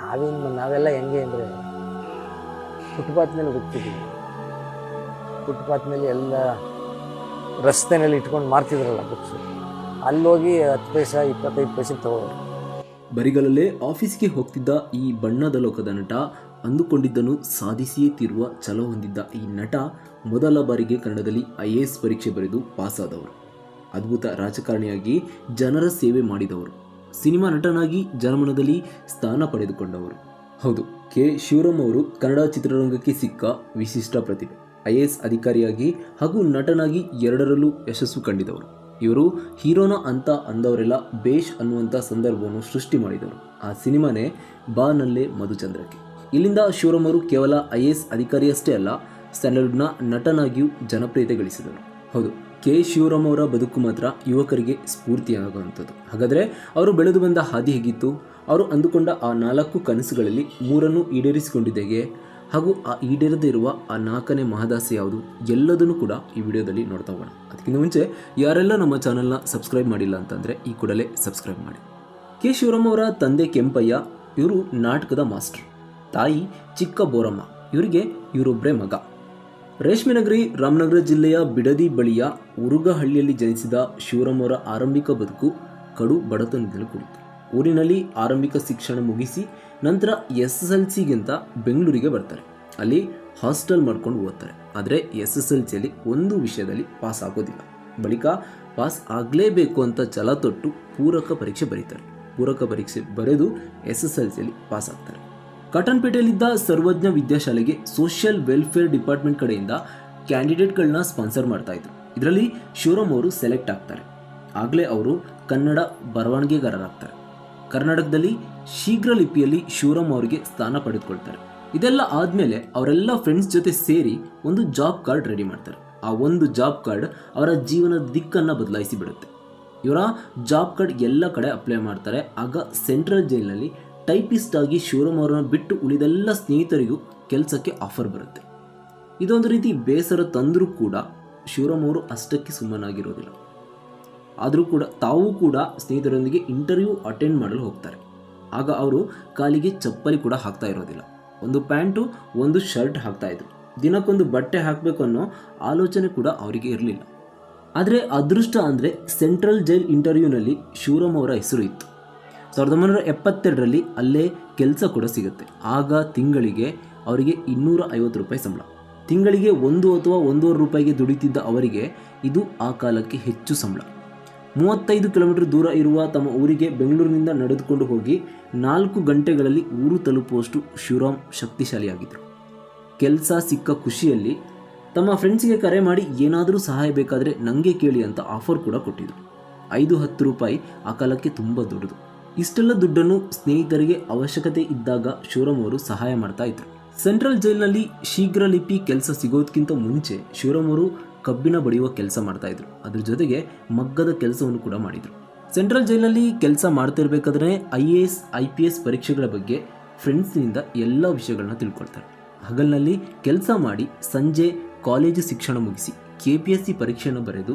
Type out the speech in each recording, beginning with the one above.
ನಾವೇನು ನಾವೆಲ್ಲ ಹೆಂಗೆ ಅಂದರೆ ಫುಟ್ಪಾತ್ ಮೇಲೆ ಹುಡುಕ್ತಿದ್ದೀವಿ ಫುಟ್ಪಾತ್ ಮೇಲೆ ಎಲ್ಲ ರಸ್ತೆನಲ್ಲಿ ಇಟ್ಕೊಂಡು ಮಾರ್ತಿದ್ರಲ್ಲ ಬುಕ್ಸು ಅಲ್ಲೋಗಿ ಹತ್ತು ಪೈಸ, ಇಪ್ಪತ್ತೈದು ಪೈಸೆ ತಗೋದು ಬರಿಗಲಲ್ಲೇ ಆಫೀಸ್ಗೆ ಹೋಗ್ತಿದ್ದ ಈ ಬಣ್ಣದ ಲೋಕದ ನಟ ಅಂದುಕೊಂಡಿದ್ದನ್ನು ಸಾಧಿಸಿಯೇ ತೀರುವ ಛಲ ಹೊಂದಿದ್ದ ಈ ನಟ ಮೊದಲ ಬಾರಿಗೆ ಕನ್ನಡದಲ್ಲಿ ಐ ಎ ಎಸ್ ಪರೀಕ್ಷೆ ಬರೆದು ಪಾಸಾದವರು. ಅದ್ಭುತ ರಾಜಕಾರಣಿಯಾಗಿ ಜನರ ಸೇವೆ ಮಾಡಿದವರು. ಸಿನಿಮಾ ನಟನಾಗಿ ಜನಮನದಲ್ಲಿ ಸ್ಥಾನ ಪಡೆದುಕೊಂಡವರು. ಹೌದು, ಕೆ. ಶಿವರಾಮ್ ಅವರು ಕನ್ನಡ ಚಿತ್ರರಂಗಕ್ಕೆ ಸಿಕ್ಕ ವಿಶಿಷ್ಟ ಪ್ರತಿಭೆ. ಐ ಎ ಎಸ್ ಅಧಿಕಾರಿಯಾಗಿ ಹಾಗೂ ನಟನಾಗಿ ಎರಡರಲ್ಲೂ ಯಶಸ್ಸು ಕಂಡಿದವರು. ಇವರು ಹೀರೋನ ಅಂತ ಅಂದವರೆಲ್ಲ ಬೇಷ್ ಅನ್ನುವಂಥ ಸಂದರ್ಭವನ್ನು ಸೃಷ್ಟಿ ಮಾಡಿದರು. ಆ ಸಿನಿಮಾನೇ ಬಾ ನಲ್ಲೇ ಮಧುಚಂದ್ರಕ್ಕೆ. ಇಲ್ಲಿಂದ ಶಿವರಾಮ್ ಅವರು ಕೇವಲ ಐ ಎ ಎಸ್ ಅಧಿಕಾರಿಯಷ್ಟೇ ಅಲ್ಲ ಸ್ಯಾಂಡಲ್ವುಡ್ನ ನಟನಾಗಿಯೂ ಜನಪ್ರಿಯತೆ ಗಳಿಸಿದರು ಹೌದು ಕೆ. ಶಿವರಾಮ್ ಅವರ ಬದುಕು ಮಾತ್ರ ಯುವಕರಿಗೆ ಸ್ಫೂರ್ತಿಯಾಗುವಂಥದ್ದು. ಹಾಗಾದರೆ ಅವರು ಬೆಳೆದು ಬಂದ ಹಾದಿ ಹೇಗಿತ್ತು? ಅವರು ಅಂದುಕೊಂಡ ಆ ನಾಲ್ಕು ಕನಸುಗಳಲ್ಲಿ ಮೂರನ್ನು ಈಡೇರಿಸಿಕೊಂಡಿದ್ದೇಗೆ? ಹಾಗೂ ಆ ಈಡೇರದೇ ಇರುವ ಆ ನಾಲ್ಕನೇ ಮಹದಾಸೆ ಯಾವುದು? ಎಲ್ಲದನ್ನು ಕೂಡ ಈ ವಿಡಿಯೋದಲ್ಲಿ ನೋಡ್ತಾ ಹೋಗೋಣ. ಅದಕ್ಕಿಂತ ಮುಂಚೆ ಯಾರೆಲ್ಲ ನಮ್ಮ ಚಾನಲ್ನ ಸಬ್ಸ್ಕ್ರೈಬ್ ಮಾಡಿಲ್ಲ ಅಂತಂದರೆ ಈ ಕೂಡಲೇ ಸಬ್ಸ್ಕ್ರೈಬ್ ಮಾಡಿ. ಕೆ. ಶಿವರಾಮ್ ಅವರ ತಂದೆ ಕೆಂಪಯ್ಯ, ಇವರು ನಾಟಕದ ಮಾಸ್ಟರ್. ತಾಯಿ ಚಿಕ್ಕ ಬೋರಮ್ಮ ಇವರಿಗೆ ಇವರೊಬ್ಬರೇ ಮಗ. ರೇಷ್ಮೆನಗರಿ ರಾಮನಗರ ಜಿಲ್ಲೆಯ ಬಿಡದಿ ಬಳಿಯ ಉರುಗಹಳ್ಳಿಯಲ್ಲಿ ಜನಿಸಿದ ಶಿವರಾಮರ ಆರಂಭಿಕ ಬದುಕು ಕಡು ಬಡತನದಲ್ಲಿ ಕುಳಿತು. ಊರಿನಲ್ಲಿ ಆರಂಭಿಕ ಶಿಕ್ಷಣ ಮುಗಿಸಿ ನಂತರ ಎಸ್ ಎಸ್ ಎಲ್ ಸಿಗಿಂತ ಬೆಂಗಳೂರಿಗೆ ಬರ್ತಾರೆ. ಅಲ್ಲಿ ಹಾಸ್ಟೆಲ್ ಮಾಡ್ಕೊಂಡು ಓದ್ತಾರೆ. ಆದರೆ ಎಸ್ ಎಸ್ ಎಲ್ ಸಿಯಲ್ಲಿ ಒಂದು ವಿಷಯದಲ್ಲಿ ಪಾಸ್ ಆಗೋದಿಲ್ಲ. ಬಳಿಕ ಪಾಸ್ ಆಗಲೇಬೇಕು ಅಂತ ಛಲ ತೊಟ್ಟು ಪೂರಕ ಪರೀಕ್ಷೆ ಬರೀತಾರೆ. ಪೂರಕ ಪರೀಕ್ಷೆ ಬರೆದು ಎಸ್ ಎಸ್ ಎಲ್ ಸಿಯಲ್ಲಿ ಪಾಸ್ ಆಗ್ತಾರೆ. ಕಾಟನ್ಪೇಟೆಯಲ್ಲಿದ್ದ ಸರ್ವಜ್ಞ ವಿದ್ಯಾಶಾಲೆಗೆ ಸೋಷಿಯಲ್ ವೆಲ್ಫೇರ್ ಡಿಪಾರ್ಟ್ಮೆಂಟ್ ಕಡೆಯಿಂದ ಕ್ಯಾಂಡಿಡೇಟ್ಗಳನ್ನ ಸ್ಪಾನ್ಸರ್ ಮಾಡ್ತಾ ಇದ್ರು. ಇದರಲ್ಲಿ ಶಿವರಾಮ್ ಅವರು ಸೆಲೆಕ್ಟ್ ಆಗ್ತಾರೆ. ಆಗಲೇ ಅವರು ಕನ್ನಡ ಬರವಣಿಗೆಗಾರರಾಗ್ತಾರೆ ಕರ್ನಾಟಕದಲ್ಲಿ ಶೀಘ್ರ ಲಿಪಿಯಲ್ಲಿ ಶಿವರಾಮ್ ಅವರಿಗೆ ಸ್ಥಾನ ಪಡೆದುಕೊಳ್ತಾರೆ. ಇದೆಲ್ಲ ಆದಮೇಲೆ ಅವರೆಲ್ಲ ಫ್ರೆಂಡ್ಸ್ ಜೊತೆ ಸೇರಿ ಒಂದು ಜಾಬ್ ಕಾರ್ಡ್ ರೆಡಿ ಮಾಡ್ತಾರೆ. ಆ ಒಂದು ಜಾಬ್ ಕಾರ್ಡ್ ಅವರ ಜೀವನದ ದಿಕ್ಕನ್ನು ಬದಲಾಯಿಸಿ ಬಿಡುತ್ತೆ. ಇವರ ಜಾಬ್ ಕಾರ್ಡ್ ಎಲ್ಲ ಕಡೆ ಅಪ್ಲೈ ಮಾಡ್ತಾರೆ. ಆಗ ಸೆಂಟ್ರಲ್ ಜೈಲಿನಲ್ಲಿ ಟೈಪಿಸ್ಟ್ ಆಗಿ ಶಿವರಾಮ್ ಅವರನ್ನ ಬಿಟ್ಟು ಉಳಿದೆಲ್ಲ ಸ್ನೇಹಿತರಿಗೂ ಕೆಲಸಕ್ಕೆ ಆಫರ್ ಬರುತ್ತೆ. ಇದೊಂದು ರೀತಿ ಬೇಸರ ತಂದರೂ ಕೂಡ ಶಿವರಾಮ್ ಅವರು ಅಷ್ಟಕ್ಕೆ ಸುಮ್ಮನಾಗಿರೋದಿಲ್ಲ. ಆದರೂ ಕೂಡ ತಾವು ಕೂಡ ಸ್ನೇಹಿತರೊಂದಿಗೆ ಇಂಟರ್ವ್ಯೂ ಅಟೆಂಡ್ ಮಾಡಲು ಹೋಗ್ತಾರೆ. ಆಗ ಅವರು ಕಾಲಿಗೆ ಚಪ್ಪಲಿ ಕೂಡ ಹಾಕ್ತಾ ಇರೋದಿಲ್ಲ. ಒಂದು ಪ್ಯಾಂಟು, ಒಂದು ಶರ್ಟ್ ಹಾಕ್ತಾ ಇದ್ರು. ದಿನಕ್ಕೊಂದು ಬಟ್ಟೆ ಹಾಕಬೇಕು ಅನ್ನೋ ಆಲೋಚನೆ ಕೂಡ ಅವರಿಗೆ ಇರಲಿಲ್ಲ. ಆದರೆ ಅದೃಷ್ಟ ಅಂದರೆ ಸೆಂಟ್ರಲ್ ಜೈಲ್ ಇಂಟರ್ವ್ಯೂನಲ್ಲಿ ಶಿವರಾಮ್ ಅವರ ಹೆಸರು ಇತ್ತು. ಸಾವಿರದ ಒಂಬೈನೂರ ಎಪ್ಪತ್ತೆರಡರಲ್ಲಿ ಅಲ್ಲೇ ಕೆಲಸ ಕೂಡ ಸಿಗುತ್ತೆ. ಆಗ ತಿಂಗಳಿಗೆ ಅವರಿಗೆ ಇನ್ನೂರ ಐವತ್ತು ರೂಪಾಯಿ ಸಂಬಳ. ತಿಂಗಳಿಗೆ ಒಂದು ಅಥವಾ ಒಂದೂವರೆ ರೂಪಾಯಿಗೆ ದುಡಿತಿದ್ದ ಅವರಿಗೆ ಇದು ಆ ಕಾಲಕ್ಕೆ ಹೆಚ್ಚು ಸಂಬಳ. ಮೂವತ್ತೈದು ಕಿಲೋಮೀಟರ್ ದೂರ ಇರುವ ತಮ್ಮ ಊರಿಗೆ ಬೆಂಗಳೂರಿನಿಂದ ನಡೆದುಕೊಂಡು ಹೋಗಿ ನಾಲ್ಕು ಗಂಟೆಗಳಲ್ಲಿ ಊರು ತಲುಪುವಷ್ಟು ಶಿವರಾಮ್ ಶಕ್ತಿಶಾಲಿಯಾಗಿದ್ದರು. ಕೆಲಸ ಸಿಕ್ಕ ಖುಷಿಯಲ್ಲಿ ತಮ್ಮ ಫ್ರೆಂಡ್ಸಿಗೆ ಕರೆ ಮಾಡಿ ಏನಾದರೂ ಸಹಾಯ ಬೇಕಾದರೆ ನನಗೆ ಕೇಳಿ ಅಂತ ಆಫರ್ ಕೂಡ ಕೊಟ್ಟಿದ್ದರು ಐದು ಹತ್ತು ರೂಪಾಯಿ ಆ ಕಾಲಕ್ಕೆ ತುಂಬ ದೊಡ್ಡದು. ಇಷ್ಟೆಲ್ಲ ದುಡ್ಡನ್ನು ಸ್ನೇಹಿತರಿಗೆ ಅವಶ್ಯಕತೆ ಇದ್ದಾಗ ಶಿವರಾಮ್ ಅವರು ಸಹಾಯ ಮಾಡ್ತಾ ಇದ್ರು. ಸೆಂಟ್ರಲ್ ಜೈಲಿನಲ್ಲಿ ಶೀಘ್ರ ಲಿಪಿ ಕೆಲಸ ಸಿಗೋದಕ್ಕಿಂತ ಮುಂಚೆ ಶಿವರಾಮ್ ಅವರು ಕಬ್ಬಿಣ ಬಡಿಯುವ ಕೆಲಸ ಮಾಡ್ತಾ ಇದ್ರು. ಅದ್ರ ಜೊತೆಗೆ ಮಗ್ಗದ ಕೆಲಸವನ್ನು ಕೂಡ ಮಾಡಿದ್ರು. ಸೆಂಟ್ರಲ್ ಜೈಲಿನಲ್ಲಿ ಕೆಲಸ ಮಾಡ್ತಿರ್ಬೇಕಾದ್ರೆ I A S, I P S ಪರೀಕ್ಷೆಗಳ ಬಗ್ಗೆ ಫ್ರೆಂಡ್ಸ್ನಿಂದ ಎಲ್ಲ ವಿಷಯಗಳನ್ನ ತಿಳ್ಕೊಳ್ತಾರೆ. ಹಗಲಿನಲ್ಲಿ ಕೆಲಸ ಮಾಡಿ ಸಂಜೆ ಕಾಲೇಜು ಶಿಕ್ಷಣ ಮುಗಿಸಿ ಕೆ ಪಿ ಎಸ್ ಸಿ ಪರೀಕ್ಷೆಯನ್ನು ಬರೆದು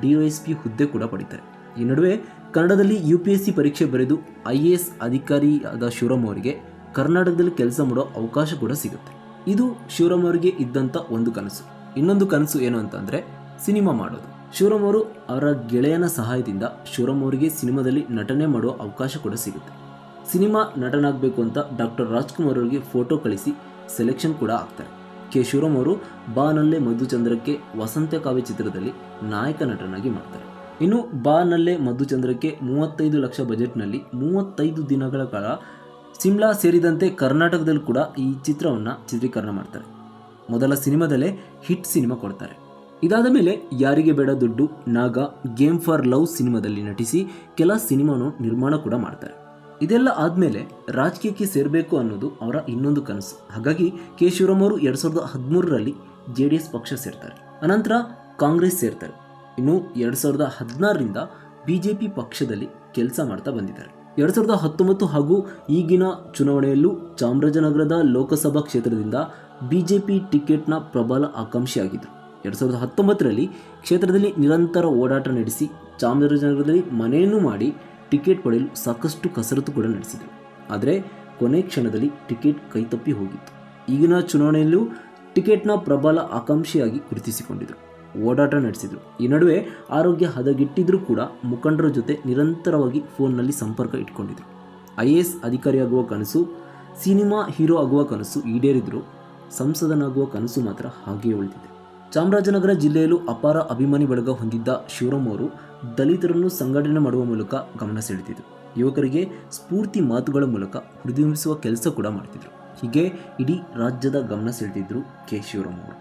ಡಿ ಎಸ್ ಪಿ ಹುದ್ದೆ ಕೂಡ ಪಡಿತಾರೆ. ಈ ನಡುವೆ ಕನ್ನಡದಲ್ಲಿ ಯು ಪಿ ಎಸ್ ಸಿ ಪರೀಕ್ಷೆ ಬರೆದು ಐ ಎ ಎಸ್ ಅಧಿಕಾರಿಯಾದ ಶಿವರಾಮ್ ಅವರಿಗೆ ಕರ್ನಾಟಕದಲ್ಲಿ ಕೆಲಸ ಮಾಡೋ ಅವಕಾಶ ಕೂಡ ಸಿಗುತ್ತೆ. ಇದು ಶಿವರಾಮ್ ಅವರಿಗೆ ಇದ್ದಂಥ ಒಂದು ಕನಸು. ಇನ್ನೊಂದು ಕನಸು ಏನು ಅಂತಂದರೆ ಸಿನಿಮಾ ಮಾಡೋದು. ಶಿವರಾಮ್ ಅವರು ಅವರ ಗೆಳೆಯನ ಸಹಾಯದಿಂದ ಶಿವರಾಮ್ ಅವರಿಗೆ ಸಿನಿಮಾದಲ್ಲಿ ನಟನೆ ಮಾಡುವ ಅವಕಾಶ ಕೂಡ ಸಿಗುತ್ತೆ. ಸಿನಿಮಾ ನಟನಾಗಬೇಕು ಅಂತ ಡಾಕ್ಟರ್ ರಾಜ್ಕುಮಾರ್ ಅವರಿಗೆ ಫೋಟೋ ಕಳಿಸಿ ಸೆಲೆಕ್ಷನ್ ಕೂಡ ಆಗ್ತಾರೆ ಕೆ ಶಿವರಾಮ್ ಅವರು ಬಾನಲ್ಲೇ ಮಧುಚಂದ್ರಕ್ಕೆ ವಸಂತ ಕಾವ್ಯ ಚಿತ್ರದಲ್ಲಿ ನಾಯಕ ನಟನಾಗಿ ಮಾಡ್ತಾರೆ. ಇನ್ನು ಬಾನಲ್ಲೇ ಮಧುಚಂದ್ರಕ್ಕೆ ಮೂವತ್ತೈದು ಲಕ್ಷ ಬಜೆಟ್ನಲ್ಲಿ ಮೂವತ್ತೈದು ದಿನಗಳ ಕಾಲ ಸಿಮ್ಲಾ ಸೇರಿದಂತೆ ಕರ್ನಾಟಕದಲ್ಲಿ ಕೂಡ ಈ ಚಿತ್ರವನ್ನು ಚಿತ್ರೀಕರಣ ಮಾಡ್ತಾರೆ. ಮೊದಲ ಸಿನಿಮಾದಲ್ಲೇ ಹಿಟ್ ಸಿನಿಮಾ ಕೊಡ್ತಾರೆ. ಇದಾದ ಮೇಲೆ ಯಾರಿಗೆ ಬೇಡ ದುಡ್ಡು ನಾಗ ಗೇಮ್ ಫಾರ್ ಲವ್ ಸಿನಿಮಾದಲ್ಲಿ ನಟಿಸಿ ಕೆಲ ಸಿನಿಮಾನು ನಿರ್ಮಾಣ ಕೂಡ ಮಾಡ್ತಾರೆ. ಇದೆಲ್ಲ ಆದಮೇಲೆ ರಾಜಕೀಯಕ್ಕೆ ಸೇರಬೇಕು ಅನ್ನೋದು ಅವರ ಇನ್ನೊಂದು ಕನಸು. ಹಾಗಾಗಿ ಕೆ ಶಿವರಾಮ್ ಅವರು ಎರಡು ಸಾವಿರದ ಹದಿಮೂರರಲ್ಲಿ ಜೆ ಡಿ ಎಸ್ ಪಕ್ಷ ಸೇರ್ತಾರೆ. ಅನಂತರ ಕಾಂಗ್ರೆಸ್ ಸೇರ್ತಾರೆ. ಇನ್ನು ಎರಡು ಸಾವಿರದ ಹದಿನಾರರಿಂದ ಬಿ ಜೆ ಪಿ ಪಕ್ಷದಲ್ಲಿ ಕೆಲಸ ಮಾಡ್ತಾ ಬಂದಿದ್ದಾರೆ. ಎರಡು ಸಾವಿರದ ಹತ್ತೊಂಬತ್ತು ಹಾಗೂ ಈಗಿನ ಚುನಾವಣೆಯಲ್ಲೂ ಚಾಮರಾಜನಗರದ ಲೋಕಸಭಾ ಕ್ಷೇತ್ರದಿಂದ ಬಿ ಜೆ ಪಿ ಟಿಕೆಟ್ನ ಪ್ರಬಲ ಆಕಾಂಕ್ಷಿಯಾಗಿದ್ದರು ಎರಡು ಸಾವಿರದ ಹತ್ತೊಂಬತ್ತರಲ್ಲಿ ಕ್ಷೇತ್ರದಲ್ಲಿ ನಿರಂತರ ಓಡಾಟ ನಡೆಸಿ ಚಾಮರಾಜನಗರದಲ್ಲಿ ಮನೆಯನ್ನು ಮಾಡಿ ಟಿಕೆಟ್ ಪಡೆಯಲು ಸಾಕಷ್ಟು ಕಸರತ್ತು ಕೂಡ ನಡೆಸಿದರು. ಆದರೆ ಕೊನೆ ಕ್ಷಣದಲ್ಲಿ ಟಿಕೆಟ್ ಕೈತಪ್ಪಿ ಹೋಗಿತ್ತು. ಈಗಿನ ಚುನಾವಣೆಯಲ್ಲೂ ಟಿಕೆಟ್ನ ಪ್ರಬಲ ಆಕಾಂಕ್ಷಿಯಾಗಿ ಗುರುತಿಸಿಕೊಂಡಿದ್ರು. ಓಡಾಟ ನಡೆಸಿದರು. ಈ ನಡುವೆ ಆರೋಗ್ಯ ಹದಗೆಟ್ಟಿದ್ರೂ ಕೂಡ ಮುಖಂಡರ ಜೊತೆ ನಿರಂತರವಾಗಿ ಫೋನ್ನಲ್ಲಿ ಸಂಪರ್ಕ ಇಟ್ಕೊಂಡಿದ್ರು. ಐ ಎ ಎಸ್ ಅಧಿಕಾರಿಯಾಗುವ ಕನಸು, ಸಿನಿಮಾ ಹೀರೋ ಆಗುವ ಕನಸು ಈಡೇರಿದ್ರು. ಸಂಸದನಾಗುವ ಕನಸು ಮಾತ್ರ ಹಾಗೆಯೇ ಉಳಿದಿದೆ. ಚಾಮರಾಜನಗರ ಜಿಲ್ಲೆಯಲ್ಲೂ ಅಪಾರ ಅಭಿಮಾನಿ ಬಳಗ ಹೊಂದಿದ್ದ ಶಿವರಾಮ್ ಅವರು ದಲಿತರನ್ನು ಸಂಘಟನೆ ಮಾಡುವ ಮೂಲಕ ಗಮನ ಸೆಳೆದಿದ್ರು. ಯುವಕರಿಗೆ ಸ್ಫೂರ್ತಿ ಮಾತುಗಳ ಮೂಲಕ ಹುರಿದುಂಬಿಸುವ ಕೆಲಸ ಕೂಡ ಮಾಡ್ತಿದ್ರು. ಹೀಗೆ ಇಡೀ ರಾಜ್ಯದ ಗಮನ ಸೆಳೆದಿದ್ರು ಕೆ. ಶಿವರಾಮ್ ಅವರು.